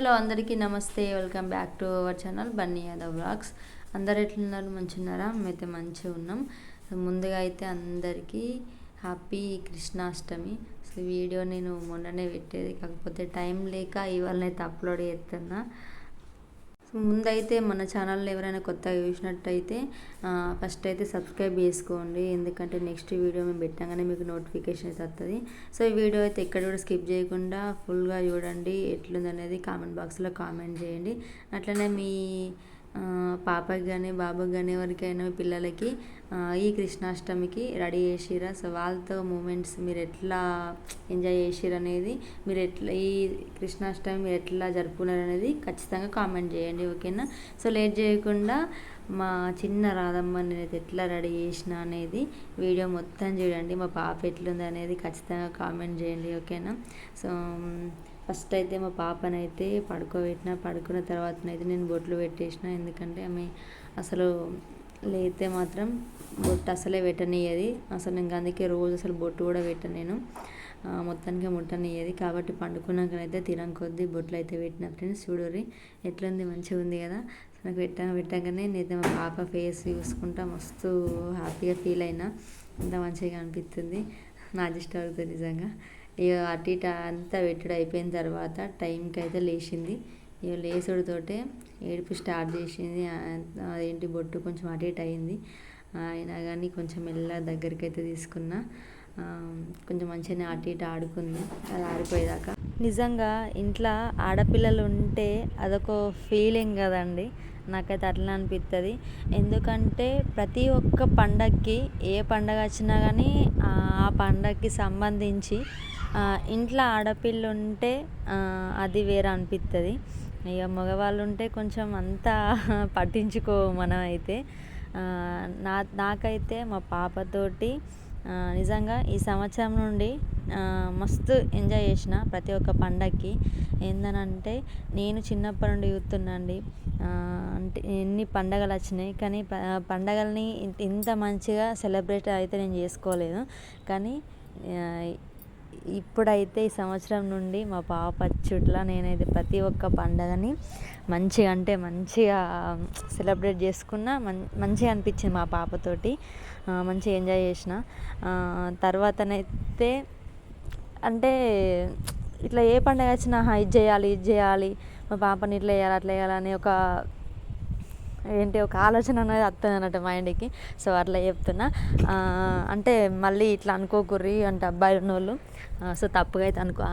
Hello అందరికీ నమస్తే welcome back to our channel Bunny Yadav vlogs అందరు ఎట్లున్నారు? మంచిగున్నారా? మేమైతే మంచిగా ఉన్నాం. ముందుగా అయితే అందరికీ హ్యాపీ కృష్ణాష్టమి. సో వీడియో నేను మొన్ననే పెట్టేది. కాకపోతే టైం లేక ఇవాళనైతే అప్లోడ్ చేస్తున్నా. ముందైతే మన ఛానల్లో ఎవరైనా కొత్తగా చూసినట్టయితే ఫస్ట్ అయితే సబ్స్క్రైబ్ చేసుకోండి. ఎందుకంటే నెక్స్ట్ వీడియో మేము పెట్టగానే మీకు నోటిఫికేషన్ అయితే వస్తుంది సో ఈ వీడియో అయితే ఎక్కడ కూడా స్కిప్ చేయకుండా ఫుల్గా చూడండి. ఎట్లుందనేది కామెంట్ బాక్స్లో కామెంట్ చేయండి. అట్లనే మీ పాపకి కానీ బాబుకి కానీ ఎవరికైనా మీ పిల్లలకి ఈ కృష్ణాష్టమికి రెడీ చేసిరా? సో వాళ్ళతో మూమెంట్స్ మీరు ఎట్లా ఎంజాయ్ చేసిరు అనేది మీరు ఎట్లా ఈ కృష్ణాష్టమి మీరు ఎట్లా జరుపుకున్నారు అనేది ఖచ్చితంగా కామెంట్ చేయండి ఓకేనా? సో లేట్ చేయకుండా మా చిన్న రాధమ్మ నేనైతే ఎట్లా రెడీ చేసిన అనేది వీడియో మొత్తం చూడండి మా పాప ఎట్లుంది అనేది ఖచ్చితంగా కామెంట్ చేయండి ఓకేనా? సో ఫస్ట్ అయితే మా పాపనైతే పడుకోబెట్టిన పడుకున్న తర్వాతనైతే నేను బొట్లు పెట్టేసిన. ఎందుకంటే ఆమె అసలు లేతే మాత్రం బొట్టు అసలే పెట్టనియ్యది. అసలు నేను అందుకే రోజు అసలు బొట్టు కూడా పెట్టను నేను. మొత్తానికి ముట్టనియ్యది. కాబట్టి పండుకున్నాకనైతే తినం కొద్దీ బొట్లు అయితే పెట్టిన ఫ్రెండ్స్. చూడరి ఎట్లుంది? మంచిగా ఉంది కదా? నాకు పెట్టాక పెట్టగానే నేనైతే మా పాప ఫేస్ చూసుకుంటా మస్తు హ్యాపీగా ఫీల్ అయినా. అంత మంచిగా అనిపిస్తుంది. నా అడ్జస్ట్ అవుతుంది నిజంగా. ఇక అటు ఇటు అంతా పెట్టుడు అయిపోయిన తర్వాత టైంకి అయితే లేచింది. ఇక లేచుడితోటే ఏడుపు స్టార్ట్ చేసింది. అదేంటి బొట్టు కొంచెం అటు ఇటు అయింది. అయినా కానీ కొంచెం మెల్ల దగ్గరికి అయితే తీసుకున్నా కొంచెం మంచిగానే అటు ఇటు ఆడుకుంది. అది ఆడిపోయేదాకా నిజంగా ఇంట్లో ఆడపిల్లలు ఉంటే అదొక ఫీలింగ్ కదండి. నాకైతే అట్లా అనిపిస్తుంది ఎందుకంటే ప్రతి ఒక్క పండగకి ఏ పండగ వచ్చినా కానీ ఆ పండగకి సంబంధించి ఇంట్లో ఆడపిల్ల ఉంటే అది వేరే అనిపిస్తుంది ఇక మగవాళ్ళు ఉంటే కొంచెం అంతా పట్టించుకో మనం అయితే నా నాకైతే మా పాపతోటి నిజంగా ఈ సంవత్సరం నుండి మస్తు ఎంజాయ్ చేసిన ప్రతి ఒక్క పండగకి ఏందనంటే నేను చిన్నప్పటి నుండి చూస్తున్నాండి అంటే ఎన్ని పండగలు వచ్చినాయి కానీ పండగల్ని ఇంత- మంచిగా సెలబ్రేట్ అయితే నేను చేసుకోలేదు. కానీ ఇప్పుడైతే ఈ సంవత్సరం నుండి మా పాప చుట్ల నేనైతే ప్రతి ఒక్క పండగని మంచిగా అంటే మంచిగా సెలబ్రేట్ చేసుకున్న మం మంచిగా అనిపించింది మా పాపతోటి. మంచిగా ఎంజాయ్ చేసిన. తర్వాతనైతే అంటే ఇట్లా ఏ పండగ వచ్చినా ఇది చేయాలి ఇది చేయాలి మా పాపని ఇట్లా వేయాలి అట్లా చేయాలని ఒక ఏంటి ఒక ఆలోచన అనేది వస్తుంది అన్నట్టు మైండ్కి. సో అట్లా చెప్తున్నా. అంటే మళ్ళీ ఇట్లా అనుకోకుర్రి అంటే అబ్బాయి ఉన్నోళ్ళు సో తప్పుగా అయితే అనుకో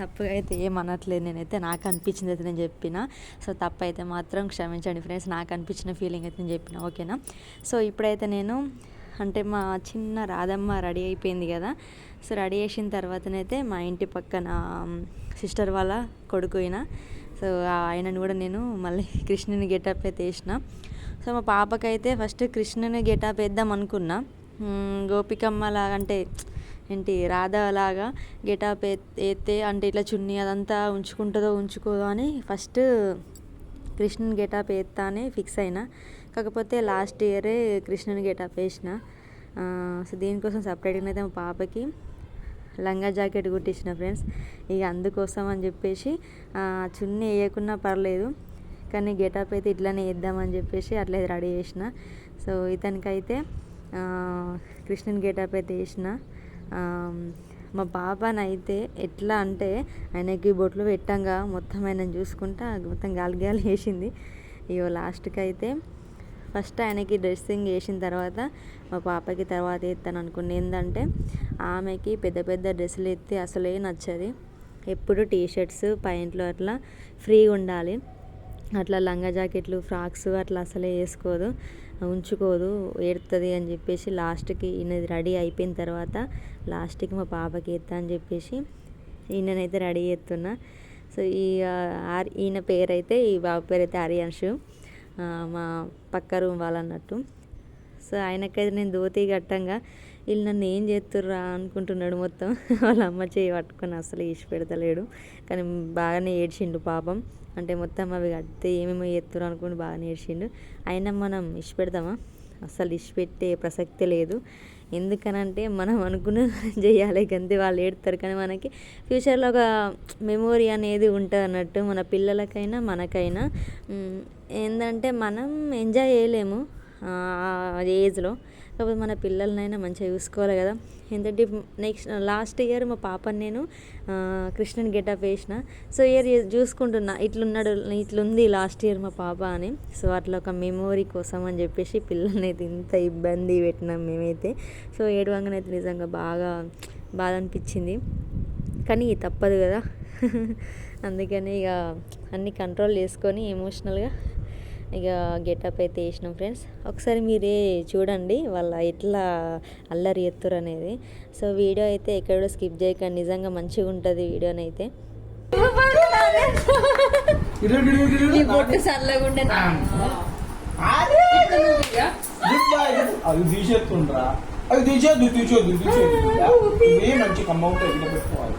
తప్పుగా అయితే ఏం అనట్లేదు నేనైతే నాకు అనిపించింది అయితే నేను చెప్పిన. సో తప్పు అయితే మాత్రం క్షమించండి ఫ్రెండ్స్ నాకు అనిపించిన ఫీలింగ్ అయితే నేను చెప్పిన ఓకేనా? సో ఇప్పుడైతే నేను అంటే మా చిన్న రాధమ్మ రెడీ అయిపోయింది కదా. సో రెడీ చేసిన తర్వాతనైతే మా ఇంటి పక్కన సిస్టర్ వాళ్ళ కొడుకు అయిన సో ఆయనను కూడా నేను మళ్ళీ కృష్ణుని గెటప్ అయితే వేసిన. సో మా పాపకైతే ఫస్ట్ కృష్ణుని గెటప్ వేద్దాం అనుకున్నా. గోపికమ్మ లాగా అంటే ఏంటి రాధలాగా లాగా గెటప్ వేస్తే అంటే ఇట్లా చున్నీ అదంతా ఉంచుకుంటుందో ఉంచుకోదో అని ఫస్ట్ కృష్ణుని గెటాప్ వేస్తా అని ఫిక్స్ అయినా. కాకపోతే లాస్ట్ ఇయరే కృష్ణుని గెటాప్ వేసిన. సో దీనికోసం సపరేట్గా అయితే మా పాపకి లంగా జాకెట్ కుట్టించిన ఫ్రెండ్స్ ఇక అందుకోసం అని చెప్పేసి చున్నీ వేయకున్నా పర్లేదు కానీ గెటప్ అయితే ఇట్లానే వేద్దామని చెప్పేసి అట్లా రెడీ చేసిన. సో ఇతనికైతే కృష్ణుని గెటప్ అయితే వేసిన. మా పాపనైతే ఎట్లా అంటే ఆయనకి బొట్లు పెట్టంగా మొత్తం ఆయన చూసుకుంటా మొత్తం గాలి గాలి వేసింది. ఇగో లాస్ట్కి అయితే ఫస్ట్ ఆయనకి డ్రెస్సింగ్ వేసిన తర్వాత మా పాపకి తర్వాత వేస్తాను అనుకున్న. ఏంటంటే ఆమెకి పెద్ద పెద్ద డ్రెస్సులు ఎత్తే అసలే నచ్చది. ఎప్పుడు టీ షర్ట్స్ ప్యాంట్లు అట్లా ఫ్రీగా ఉండాలి. అట్లా లంగా జాకెట్లు ఫ్రాక్స్ అట్లా అసలే వేసుకోదు. ఉంచుకోదు ఏడుతుంది అని చెప్పేసి లాస్ట్కి ఈయనది రెడీ అయిపోయిన తర్వాత లాస్ట్కి మా పాపకి ఎత్తా అని చెప్పేసి ఈయననైతే రెడీ చేస్తున్నా. సో ఈ ఆర్- ఈయన పేరైతే ఈ బాబు పేరు అయితే మా పక్క రూమ్ వాళ్ళన్నట్టు. సో ఆయనకైతే నేను ధోతి గట్టంగా వీళ్ళు నన్ను ఏం చేస్తుర్రా అనుకుంటున్నాడు మొత్తం. వాళ్ళ అమ్మ చేయి పట్టుకొని అసలు ఈసి పెడతలేడు కానీ బాగానే ఏడ్చిండు పాపం. అంటే మొత్తం అవి కడితే ఏమేమో చేస్తున్నారు అనుకుని బాగా నేర్చిండు. అయినా మనం ఇసి పెడతామా? అస్సలు ఇష్టపెట్టే ప్రసక్తే లేదు. ఎందుకనంటే మనం అనుకున్న చేయాలి. అంతే వాళ్ళు ఏడుతారు. కానీ మనకి ఫ్యూచర్లో ఒక మెమొరీ అనేది ఉంటుంది అన్నట్టు మన పిల్లలకైనా మనకైనా. ఏంటంటే మనం ఎంజాయ్ చేయలేము ఆ ఏజ్లో. కాకపోతే మన పిల్లలనైనా మంచిగా చూసుకోవాలి కదా. ఎందుకంటే నెక్స్ట్ లాస్ట్ ఇయర్ మా పాపని నేను ఆ, గెటప్ వేసిన. సో ఇయర్ చూసుకుంటున్నా ఇట్లున్నాడు ఇట్లుంది లాస్ట్ ఇయర్ మా పాప అని. సో అట్లా ఒక మెమోరీ కోసం అని చెప్పేసి పిల్లల్ని అయితే ఇంత ఇబ్బంది పెట్టినాం మేమైతే. సో ఏడవంగానే నిజంగా బాగా బాధ అనిపించింది. కానీ తప్పదు కదా. అందుకని ఇక అన్నీ కంట్రోల్ చేసుకొని ఎమోషనల్గా ఇక గెటప్ అయితే వేసినాం ఫ్రెండ్స్. ఒకసారి మీరే చూడండి వాళ్ళ ఎట్లా అల్లరి ఎత్తురు అనేది. సో వీడియో అయితే ఎక్కడ స్కిప్ చేయకండి నిజంగా మంచిగా ఉంటుంది వీడియోనైతే. అది తీసేస్తుండ్రా. అది ఇవి మంచి పెట్టుకోవాలి.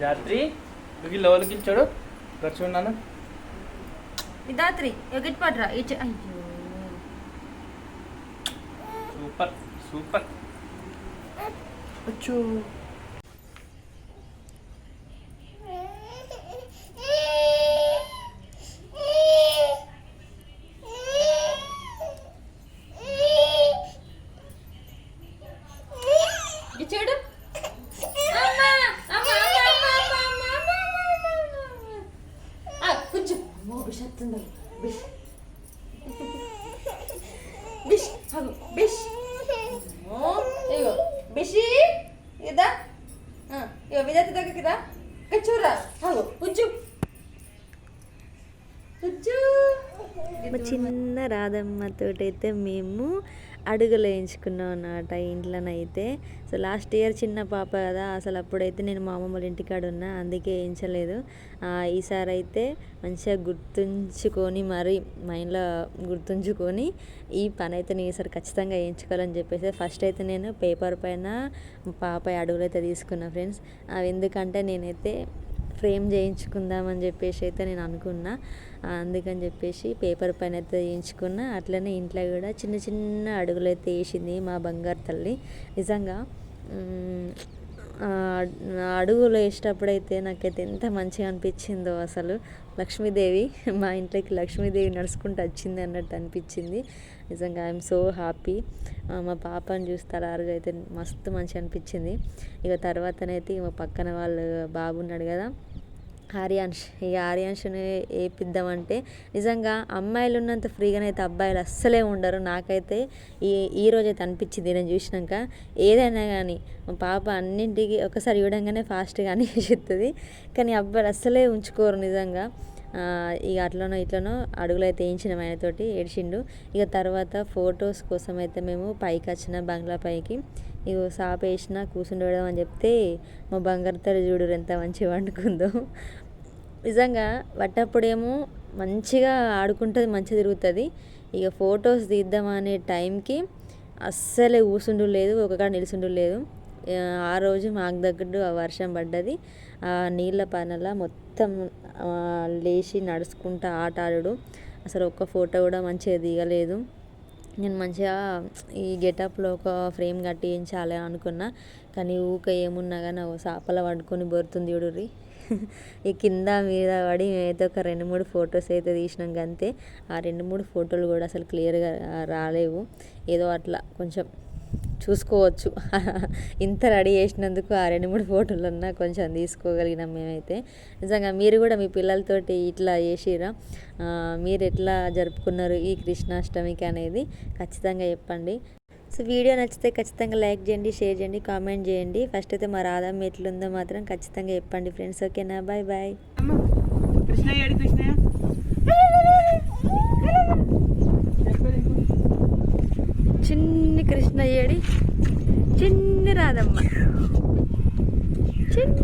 రాత్రి నువ్వు లోపలికి ఇచ్చాడు కూర్చున్నాను విధాత్రి ఎగిట్ పట్రా? ఇచ్చ అయ్యో. Super super. వచ్చు ఇచ్చాడు కొంచెం అమ్మో బిష్ వస్తుంది బిష్ బిష్ అగో బిష్ ఇగో బిషి ఇదా ఇగో దగ్గరికి రా పుజ్జు పుజ్జు మా చిన్న రాధమ్మతోటైతే మేము అడుగులు వేయించుకున్నాం అన్నమాట ఇంట్లోనైతే. సో లాస్ట్ ఇయర్ చిన్న పాప కదా అసలు అప్పుడైతే నేను మా అమ్మమ్మ వాళ్ళ ఇంటికాడ ఉన్నా అందుకే వేయించలేదు. ఈసారి అయితే మంచిగా గుర్తుంచుకొని మరి మైండ్లో గుర్తుంచుకొని ఈ పని అయితే నేను ఈసారి ఖచ్చితంగా వేయించుకోవాలని చెప్పేసి ఫస్ట్ అయితే నేను పేపర్ పైన పాప అడుగులు అయితే తీసుకున్నా ఫ్రెండ్స్. అవి ఎందుకంటే నేనైతే ఫ్రేమ్ చేయించుకుందామని చెప్పేసి అయితే నేను అనుకున్నా. అందుకని చెప్పేసి పేపర్ పైన అయితే చేయించుకున్నా. అట్లనే ఇంట్లో కూడా చిన్న చిన్న అడుగులు అయితే వేసింది మా బంగారు తల్లి. నిజంగా అడుగులు వేసేటప్పుడైతే నాకైతే ఎంత మంచిగా అనిపించిందో అసలు. లక్ష్మీదేవి మా ఇంట్లోకి లక్ష్మీదేవి నడుచుకుంటూ వచ్చింది అన్నట్టు అనిపించింది. నిజంగా ఐఎమ్ సో హ్యాపీ మా పాపని చూస్తే అలాగే అయితే మస్తు మంచిగా అనిపించింది. ఇక తర్వాతనైతే ఇక మా పక్కన వాళ్ళు బాబు ఉన్నాడు కదా ఆర్యాన్ష్ ఇక ఆర్యాన్ష్ని వేపిద్దామంటే నిజంగా అమ్మాయిలు ఉన్నంత ఫ్రీగానైతే అబ్బాయిలు అస్సలే ఉండరు. నాకైతే ఈ ఈ రోజైతే అనిపించింది నేను చూసినాక. ఏదైనా కానీ మా పాప అన్నింటికి ఒకసారి చూడంగానే ఫాస్ట్గా అనిపిస్తుంది. కానీ అబ్బాయిలు అస్సలే ఉంచుకోరు నిజంగా. ఇక అట్లనో ఇట్లనో అడుగులు అయితే వేయించినాం ఆయనతోటి ఏడ్చిండు. ఇక తర్వాత ఫొటోస్ కోసం అయితే మేము పైకి వచ్చిన బంగ్లా పైకి ఇగో సాప్ వేసిన కూర్చుండడం అని చెప్తే మా బంగారు తల్లి చూడు ఎంత మంచిగా వండుకుందో. నిజంగా పట్టప్పుడేమో మంచిగా ఆడుకుంటుంది మంచిగా తిరుగుతుంది. ఇక ఫొటోస్ తీద్దామనే టైంకి అస్సలే కూర్చుండు లేదు ఒకకాడ నిలుచుండు లేదు. ఆ, రోజు మాకు దగ్గర వర్షం పడ్డది. ఆ నీళ్ళ పనల మొత్తం లేచి నడుచుకుంటా ఆట ఆడడు. అసలు ఒక్క ఫోటో కూడా మంచిగా దిగలేదు. నేను మంచిగా ఈ గెటప్లో ఒక ఫ్రేమ్ కట్టించాలి అనుకున్నా. కానీ ఊక ఏమున్నా కానీ చేపల సాపల పడుకొని బొరుతుంది చూడుర్రి ఈ కింద మీద పడి మేమైతే ఒక రెండు మూడు ఫొటోస్ అయితే తీసినాం అంతే ఆ రెండు మూడు ఫోటోలు కూడా అసలు క్లియర్గా రాలేవు. ఏదో అట్లా కొంచెం చూసుకోవచ్చు. ఇంత రెడీ చేసినందుకు ఆ రెండు మూడు ఫోటోలన్నా కొంచెం తీసుకోగలిగినాం మేమైతే. నిజంగా మీరు కూడా మీ పిల్లలతోటి ఇట్లా చేసిరా మీరు ఎట్లా జరుపుకున్నారు ఈ కృష్ణాష్టమికి అనేది ఖచ్చితంగా చెప్పండి. సో వీడియో నచ్చితే ఖచ్చితంగా లైక్ చేయండి షేర్ చేయండి కామెంట్ చేయండి. ఫస్ట్ అయితే మా రాధమ్మ ఎట్లుందో మాత్రం ఖచ్చితంగా చెప్పండి ఫ్రెండ్స్. ఓకేనా? Bye bye. కృష్ణయ్య కృష్ణయ్య? చిన్ని కృష్ణ చిన్ని రాధమ్మ. చిన్ని